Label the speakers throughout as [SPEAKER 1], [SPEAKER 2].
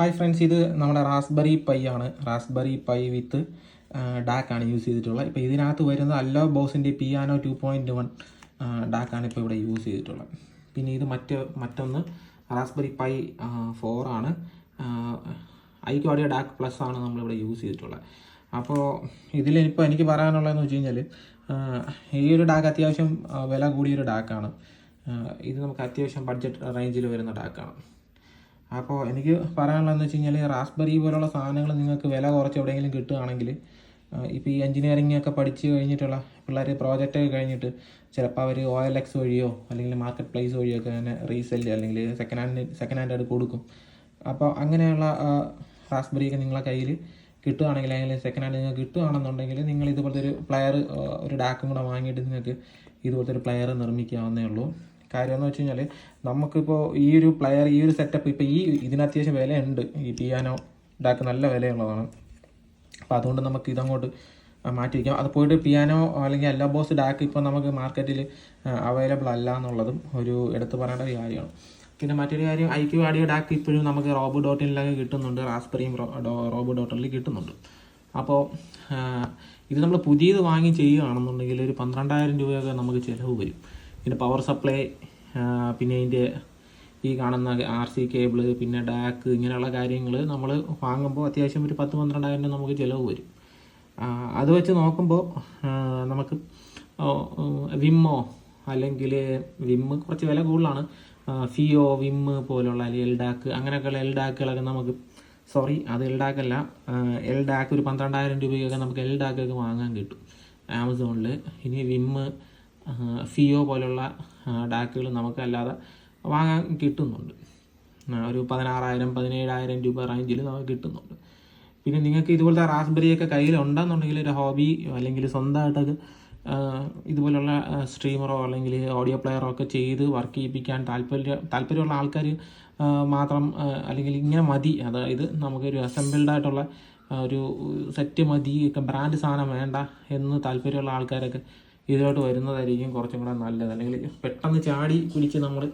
[SPEAKER 1] Hi friends ഇത് നമ്മുടെ raspberry pi ആണ്. റാസ്ബെറി പൈ വിത്ത് ഡാക്കാണ് യൂസ് ചെയ്തിട്ടുള്ളത്. ഇപ്പോൾ ഇതിനകത്ത് വരുന്നത് അല്ലോ ബോസിന്റെ പിയാനോ ടു പോയിന്റ് വൺ ഡാക്കാണ് ഇപ്പോൾ ഇവിടെ യൂസ് ചെയ്തിട്ടുള്ളത്. പിന്നെ ഇത് മറ്റ് മറ്റൊന്ന് raspberry pi IQ audio DAC plus ആണ് നമ്മളിവിടെ യൂസ് ചെയ്തിട്ടുള്ളത്. അപ്പോൾ ഇതിലിപ്പോൾ എനിക്ക് പറയാനുള്ളതെന്ന് വെച്ച് കഴിഞ്ഞാൽ ഈ ഒരു ഡാക്ക് അത്യാവശ്യം വില കൂടിയൊരു ഡാക്കാണ് ഇത് നമുക്ക് അത്യാവശ്യം ബഡ്ജറ്റ് റേഞ്ചിൽ വരുന്ന ഡാക്കാണ് അപ്പോൾ എനിക്ക് പറയാനുള്ളതെന്ന് വെച്ച് കഴിഞ്ഞാൽ റാസ്ബെറി പോലുള്ള സാധനങ്ങൾ നിങ്ങൾക്ക് വില കുറച്ച് എവിടെയെങ്കിലും കിട്ടുകയാണെങ്കിൽ ഇപ്പോൾ ഈ എഞ്ചിനീയറിംഗ് ഒക്കെ പഠിച്ച് കഴിഞ്ഞിട്ടുള്ള പിള്ളേർ പ്രോജക്റ്റ് ഒക്കെ കഴിഞ്ഞിട്ട് ചിലപ്പോൾ അവർ ഒ എൽ എക്സ് വഴിയോ അല്ലെങ്കിൽ മാർക്കറ്റ് പ്ലേസ് വഴിയോ ഒക്കെ തന്നെ റീസെൽ അല്ലെങ്കിൽ സെക്കൻഡ് ഹാൻഡ് സെക്കൻഡ് ഹാൻഡ് ആയിട്ട് കൊടുക്കും. അപ്പോൾ അങ്ങനെയുള്ള റാസ്ബെറി ഒക്കെ നിങ്ങളെ കയ്യിൽ കിട്ടുകയാണെങ്കിൽ അല്ലെങ്കിൽ സെക്കൻഡ് ഹാൻഡ് നിങ്ങൾക്ക് കിട്ടുകയാണെന്നുണ്ടെങ്കിൽ നിങ്ങൾ ഇതുപോലത്തെ ഒരു പ്ലെയർ ഒരു ഡാക്കും കൂടെ വാങ്ങിയിട്ട് നിങ്ങൾക്ക് ഇതുപോലത്തെ ഒരു പ്ലെയർ നിർമ്മിക്കാവുന്നേ ഉള്ളൂ. കാര്യം എന്ന് വെച്ച് കഴിഞ്ഞാൽ നമുക്കിപ്പോൾ ഈ ഒരു പ്ലെയർ ഈ ഒരു സെറ്റപ്പ് ഇപ്പോൾ ഈ ഇതിന് അത്യാവശ്യം വിലയുണ്ട്. ഈ പിയാനോ ഡാക്ക് നല്ല വിലയുള്ളതാണ്. അപ്പോൾ അതുകൊണ്ട് നമുക്ക് ഇതങ്ങോട്ട് മാറ്റി വയ്ക്കാം അത് പോയിട്ട് പിയാനോ അല്ലെങ്കിൽ എല്ലാ ബോസ് ഡാക്ക് ഇപ്പോൾ നമുക്ക് മാർക്കറ്റിൽ അവൈലബിൾ അല്ല എന്നുള്ളതും ഒരു എടുത്തു പറയേണ്ട ഒരു കാര്യമാണ്. പിന്നെ മറ്റൊരു കാര്യം ഐ ക്യു ആഡിയോ ഡാക്ക് ഇപ്പോഴും നമുക്ക് റോബോ ഡോട്ടിനിലൊക്കെ കിട്ടുന്നുണ്ട്. റാസ്പെറിയും റോബോ ഡോട്ടിൽ കിട്ടുന്നുണ്ട്. അപ്പോൾ ഇത് നമ്മൾ പുതിയത് വാങ്ങി ചെയ്യുകയാണെന്നുണ്ടെങ്കിൽ ഒരു പന്ത്രണ്ടായിരം രൂപയൊക്കെ നമുക്ക് ചിലവ് വരും. പിന്നെ പവർ സപ്ലൈ പിന്നെ അതിന്റെ ഈ കാണുന്ന ആർ സി കേബിൾ പിന്നെ ഡാക്ക് ഇങ്ങനെയുള്ള കാര്യങ്ങൾ നമ്മൾ വാങ്ങുമ്പോൾ അത്യാവശ്യം ഒരു പത്ത് പന്ത്രണ്ടായിരം നമുക്ക് ചിലവ് വരും. അത് വെച്ച് നോക്കുമ്പോൾ നമുക്ക് വിമ്മോ അല്ലെങ്കിൽ വിമ്മ് കുറച്ച് വില കൂടുതലാണ്. ഫിയോ വിമ്മ് പോലുള്ള അല്ലെങ്കിൽ എൽഡാക്ക് അങ്ങനെയൊക്കെയുള്ള എൽഡാക്കുകളൊക്കെ നമുക്ക് സോറി അത് എൽ ഡാക്ക് ഒരു പന്ത്രണ്ടായിരം രൂപയ്ക്കൊക്കെ നമുക്ക് എൽ ഡാക്കൊക്കെ വാങ്ങാൻ കിട്ടും. ആമസോണിൽ ഇനി വിമ്മ് ഫിയോ പോലുള്ള ഡാക്കുകൾ നമുക്കല്ലാതെ വാങ്ങാൻ കിട്ടുന്നുണ്ട്. ഒരു പതിനാറായിരം പതിനേഴായിരം രൂപ റേഞ്ചിൽ നമുക്ക് കിട്ടുന്നുണ്ട്. പിന്നെ നിങ്ങൾക്ക് ഇതുപോലത്തെ റാസ്ബെറി ഒക്കെ കയ്യിലുണ്ടെന്നുണ്ടെങ്കിൽ ഒരു ഹോബി അല്ലെങ്കിൽ സ്വന്തമായിട്ടൊക്കെ ആ, ഇതുപോലുള്ള സ്ട്രീമറോ അല്ലെങ്കിൽ ഓഡിയോ പ്ലെയറോ ഒക്കെ ചെയ്ത് വർക്ക് ചെയ്യിപ്പിക്കാൻ താല്പര്യ താല്പര്യമുള്ള ആൾക്കാർ മാത്രം അല്ലെങ്കിൽ ഇങ്ങനെ മതി. അതായത് നമുക്കൊരു അസംബിൾഡ് ആയിട്ടുള്ള ഒരു സെറ്റ് മതി. ബ്രാൻഡ് സാധനം വേണ്ട എന്ന് താല്പര്യമുള്ള ആൾക്കാരൊക്കെ ഇതിലോട്ട് വരുന്നതായിരിക്കും കുറച്ചും കൂടെ നല്ലത്. അല്ലെങ്കിൽ പെട്ടെന്ന് ചാടി പിടിച്ച് നമ്മൾ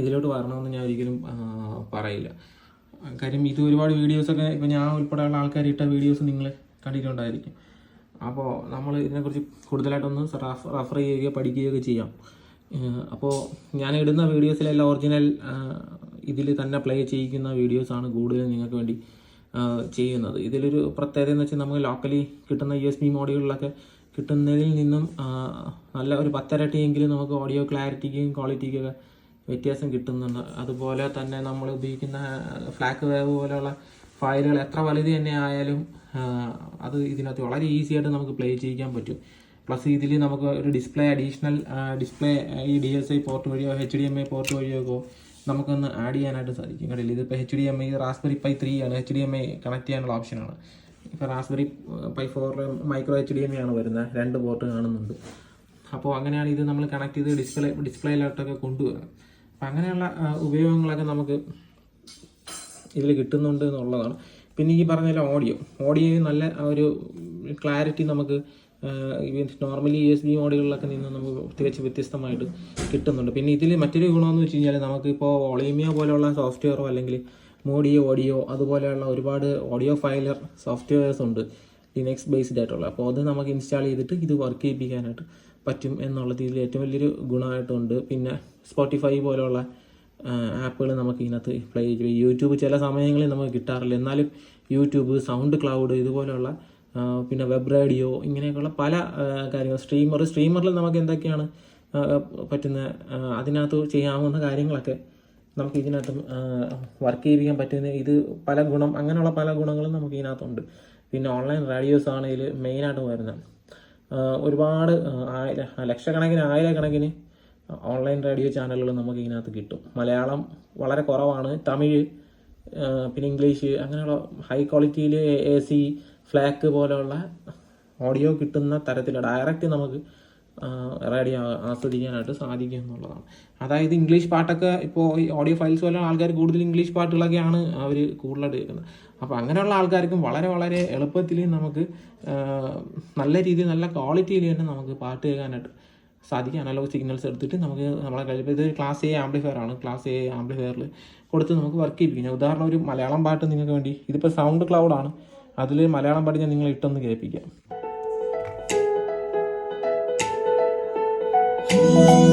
[SPEAKER 1] ഇതിലോട്ട് വരണമെന്ന് ഞാൻ ഒരിക്കലും പറയില്ല. കാര്യം ഇത് ഒരുപാട് വീഡിയോസൊക്കെ ഇപ്പോൾ ഞാൻ ഉൾപ്പെടെയുള്ള ആൾക്കാർ ഇട്ട വീഡിയോസ് നിങ്ങൾ കണ്ടിട്ടുണ്ടായിരിക്കും. അപ്പോൾ നമ്മൾ ഇതിനെക്കുറിച്ച് കൂടുതലായിട്ടൊന്ന് റഫ് റഫർ ചെയ്യുകയോ പഠിക്കുകയൊക്കെ ചെയ്യാം. അപ്പോൾ ഞാൻ ഇടുന്ന വീഡിയോസിലെല്ലാം ഒറിജിനൽ ഇതിൽ തന്നെ പ്ലേ ചെയ്യിക്കുന്ന വീഡിയോസാണ് കൂടുതലും നിങ്ങൾക്ക് വേണ്ടി ചെയ്യുന്നത്. ഇതിലൊരു പ്രത്യേകത എന്ന് വെച്ചാൽ നമുക്ക് ലോക്കലി കിട്ടുന്ന യു എസ് ബി മോഡുകളിലൊക്കെ കിട്ടുന്നതിൽ നിന്നും നല്ല ഒരു പത്തരട്ടിയെങ്കിലും നമുക്ക് ഓഡിയോ ക്ലാരിറ്റിക്കും ക്വാളിറ്റിക്കൊക്കെ വ്യത്യാസം കിട്ടുന്നുണ്ട്. അതുപോലെ തന്നെ നമ്മൾ ഉപയോഗിക്കുന്ന ഫ്ലാക്ക് വേവ് പോലെയുള്ള ഫയലുകൾ എത്ര വലുത് തന്നെ ആയാലും അത് ഇതിനകത്ത് വളരെ ഈസി ആയിട്ട് നമുക്ക് പ്ലേ ചെയ്യിക്കാൻ പറ്റും. പ്ലസ് ഇതിൽ നമുക്ക് ഒരു ഡിസ്പ്ലേ അഡീഷണൽ ഡിസ്പ്ലേ ഈ ഡി എസ് ഐ പോർട്ട് വഴിയോ H D M I port വഴിയോ ഒക്കെ നമുക്കൊന്ന് ആഡ് ചെയ്യാനായിട്ട് സാധിക്കും. കണ്ടില്ല? ഇതിപ്പോൾ H D M I raspberry pi three ആണ്. H D M I connect ചെയ്യാനുള്ള ഓപ്ഷനാണ് ഇപ്പോൾ റാസ്ബെറി പൈ ഫോറിൽ മൈക്രോ എച്ച് ഡി എം ആണ് വരുന്നത് രണ്ട് പോർട്ട് കാണുന്നുണ്ട്. അപ്പോൾ അങ്ങനെയാണ് ഇത് നമ്മൾ കണക്ട് ചെയ്ത് ഡിസ്പ്ലേ ഡിസ്പ്ലേയിലോട്ടൊക്കെ കൊണ്ടുവരുന്നത് അപ്പം അങ്ങനെയുള്ള ഉപയോഗങ്ങളൊക്കെ നമുക്ക് ഇതിൽ കിട്ടുന്നുണ്ട് എന്നുള്ളതാണ്. പിന്നെ ഈ പറഞ്ഞ ഓഡിയോ ഓഡിയോ നല്ല ഒരു ക്ലാരിറ്റി നമുക്ക് നോർമലി യു എസ് ബി മോഡലുകളിലൊക്കെ നിന്ന് നമുക്ക് തികച്ച് വ്യത്യസ്തമായിട്ട് കിട്ടുന്നുണ്ട്. പിന്നെ ഇതിൽ മറ്റൊരു ഗുണമെന്ന് വെച്ച് കഴിഞ്ഞാൽ നമുക്കിപ്പോൾ ഒളീമിയ പോലെയുള്ള സോഫ്റ്റ്വെയറോ അല്ലെങ്കിൽ മോഡിയോ ഓഡിയോ അതുപോലെയുള്ള ഒരുപാട് ഓഡിയോ ഫയലർ സോഫ്റ്റ്വെയർസ് ഉണ്ട് ലിനക്സ് ബേസ്ഡ് ആയിട്ടുള്ള. അപ്പോൾ അത് നമുക്ക് ഇൻസ്റ്റാൾ ചെയ്തിട്ട് ഇത് വർക്ക് ചെയ്യിപ്പിക്കാനായിട്ട് പറ്റും എന്നുള്ളത് ഇതിൽ ഏറ്റവും വലിയൊരു ഗുണമായിട്ടുണ്ട്. പിന്നെ സ്പോട്ടിഫൈ പോലെയുള്ള ആപ്പുകൾ നമുക്ക് ഇതിനകത്ത് പ്ലേ ചെയ്യും. യൂട്യൂബ് ചില സമയങ്ങളിൽ നമുക്ക് കിട്ടാറില്ല. എന്നാലും യൂട്യൂബ് സൗണ്ട് ക്ലൗഡ് ഇതുപോലെയുള്ള പിന്നെ വെബ് റേഡിയോ ഇങ്ങനെയൊക്കെയുള്ള പല കാര്യങ്ങൾ. സ്ട്രീമർ സ്ട്രീമറിൽ നമുക്ക് എന്തൊക്കെയാണ് പറ്റുന്ന അതിനകത്ത് ചെയ്യാവുന്ന കാര്യങ്ങളൊക്കെ നമുക്ക് ഇതിനകത്ത് വർക്ക് ചെയ്യിപ്പിക്കാൻ പറ്റുന്ന ഇത് പല ഗുണം അങ്ങനെയുള്ള പല ഗുണങ്ങളും നമുക്ക് ഇതിനകത്തുണ്ട്. പിന്നെ ഓൺലൈൻ റേഡിയോസ് ആണെങ്കിൽ മെയിനായിട്ട് വരുന്നത്. ഒരുപാട് ലക്ഷക്കണക്കിന് ആയിരക്കണക്കിന് ഓൺലൈൻ റേഡിയോ ചാനലുകൾ നമുക്ക് ഇതിനകത്ത് കിട്ടും. മലയാളം വളരെ കുറവാണ്. തമിഴ് പിന്നെ ഇംഗ്ലീഷ് അങ്ങനെയുള്ള ഹൈ ക്വാളിറ്റിയിൽ എ സി ഫ്ലാക്ക് പോലെയുള്ള ഓഡിയോ കിട്ടുന്ന തരത്തിൽ ഡയറക്റ്റ് നമുക്ക് ആ, റേഡിയോ ആസ്വദിക്കാനായിട്ട് സാധിക്കും എന്നുള്ളതാണ്. അതായത് ഇംഗ്ലീഷ് പാട്ടൊക്കെ ഇപ്പോൾ ഈ ഓഡിയോ ഫയൽസ് പോലെ ആൾക്കാർ കൂടുതൽ ഇംഗ്ലീഷ് പാട്ടുകളൊക്കെയാണ് അവർ കൂടുതലായിട്ട് കേൾക്കുന്നത് അപ്പോൾ അങ്ങനെയുള്ള ആൾക്കാർക്കും വളരെ വളരെ എളുപ്പത്തിൽ നമുക്ക് നല്ല രീതിയിൽ നല്ല ക്വാളിറ്റിയിൽ തന്നെ നമുക്ക് പാട്ട് കേൾക്കാനായിട്ട് സാധിക്കും. അനലോഗ് സിഗ്നൽസ് എടുത്തിട്ട് നമുക്ക് നമ്മളെ കഴിയുമ്പോൾ ഇത് ക്ലാസ് എ ആംപ്ലിഫയർ ആണ്. ക്ലാസ് എ ആംപ്ലിഫയറിൽ കൊടുത്ത് നമുക്ക് വർക്ക് ചെയ്യിപ്പിക്കാം. ഉദാഹരണം ഒരു മലയാളം പാട്ട് നിങ്ങൾക്ക് വേണ്ടി ഇതിപ്പോൾ സൗണ്ട് ക്ലൗഡാണ് അതിൽ മലയാളം പാട്ട് ഞാൻ നിങ്ങൾ ഇട്ടൊന്ന് കേൾപ്പിക്കാം.
[SPEAKER 2] Thank you.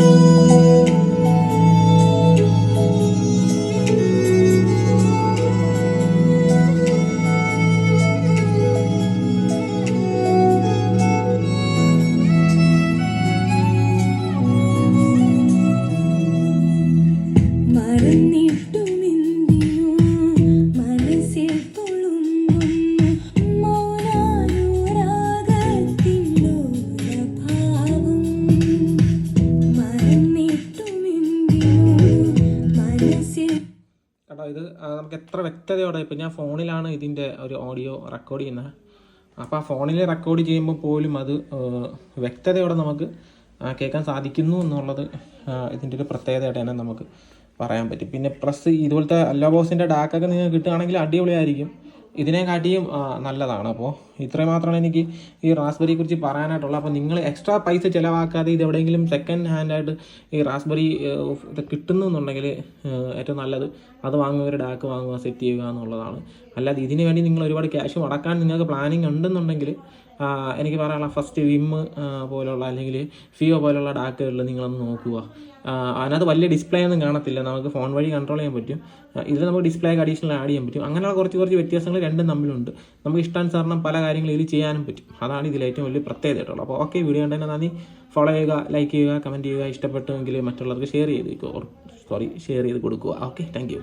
[SPEAKER 1] കേട്ടോ ഇത് നമുക്ക് എത്ര വ്യക്തതയോടെ ഇപ്പം ഞാൻ ഫോണിലാണ് ഇതിന്റെ ഒരു ഓഡിയോ റെക്കോർഡ് ചെയ്യുന്നത്. അപ്പോൾ ആ ഫോണിൽ റെക്കോർഡ് ചെയ്യുമ്പോൾ പോലും അത് വ്യക്തതയോടെ നമുക്ക് കേൾക്കാൻ സാധിക്കുന്നു എന്നുള്ളത് ഇതിന്റെ ഒരു പ്രത്യേകതയായിട്ട് തന്നെ നമുക്ക് പറയാൻ പറ്റും. പിന്നെ പ്ലസ് ഇതുപോലത്തെ അല്ലോ ബോസിന്റെ ഡാക്കൊക്കെ നിങ്ങൾക്ക് കിട്ടുകയാണെങ്കിൽ അടിപൊളിയായിരിക്കും. ഇതിനെക്കാട്ടിയും നല്ലതാണ്. അപ്പോൾ ഇത്രയും മാത്രമാണ് എനിക്ക് ഈ റാസ്ബെറിയെ കുറിച്ച് പറയാനായിട്ടുള്ളത്. അപ്പോൾ നിങ്ങൾ എക്സ്ട്രാ പൈസ ചിലവാക്കാതെ ഇത് എവിടെയെങ്കിലും സെക്കൻഡ് ഹാൻഡായിട്ട് ഈ റാസ്ബെറി കിട്ടുന്നു എന്നുണ്ടെങ്കിൽ ഏറ്റവും നല്ലത് അത് വാങ്ങുക ഒരു ഡാക്ക് വാങ്ങുക സെറ്റ് ചെയ്യുക എന്നുള്ളതാണ്. അല്ലാതെ ഇതിന് വേണ്ടി നിങ്ങൾ ഒരുപാട് ക്യാഷ് മുടക്കാൻ നിങ്ങൾക്ക് പ്ലാനിങ് ഉണ്ടെന്നുണ്ടെങ്കിൽ എനിക്ക് പറയാനുള്ള ഫസ്റ്റ് വിം പോലുള്ള അല്ലെങ്കിൽ ഫിയോ പോലുള്ള ഡാക്കുകളിൽ നിങ്ങളൊന്ന് നോക്കുക. അതിനകത്ത് വലിയ ഡിസ്പ്ലേ ഒന്നും കാണത്തില്ല. നമുക്ക് ഫോൺ വഴി കൺട്രോൾ ചെയ്യാൻ പറ്റും. ഇതിൽ നമുക്ക് ഡിസ്പ്ലേ അഡീഷണൽ ആഡ് ചെയ്യാൻ പറ്റും. അങ്ങനെയുള്ള കുറച്ച് കുറച്ച് വ്യത്യാസങ്ങൾ രണ്ടും തമ്മിലുണ്ട്. നമുക്ക് ഇഷ്ടാനുസരണം പല കാര്യങ്ങളും ഇതിൽ ചെയ്യാനും പറ്റും. അതാണ് ഇതിൽ ഏറ്റവും വലിയ പ്രത്യേകതയായിട്ടുള്ളത്. അപ്പോൾ ഓക്കെ വീഡിയോ കണ്ടതിനെ നന്ദി. ഫോളോ ചെയ്യുക ലൈക്ക് ചെയ്യുക കമന്റ് ചെയ്യുക ഇഷ്ടപ്പെട്ടുവെങ്കിൽ മറ്റുള്ളവർക്ക് ഷെയർ ചെയ്ത് സോറി ഷെയർ ചെയ്ത് കൊടുക്കുക. Okay thank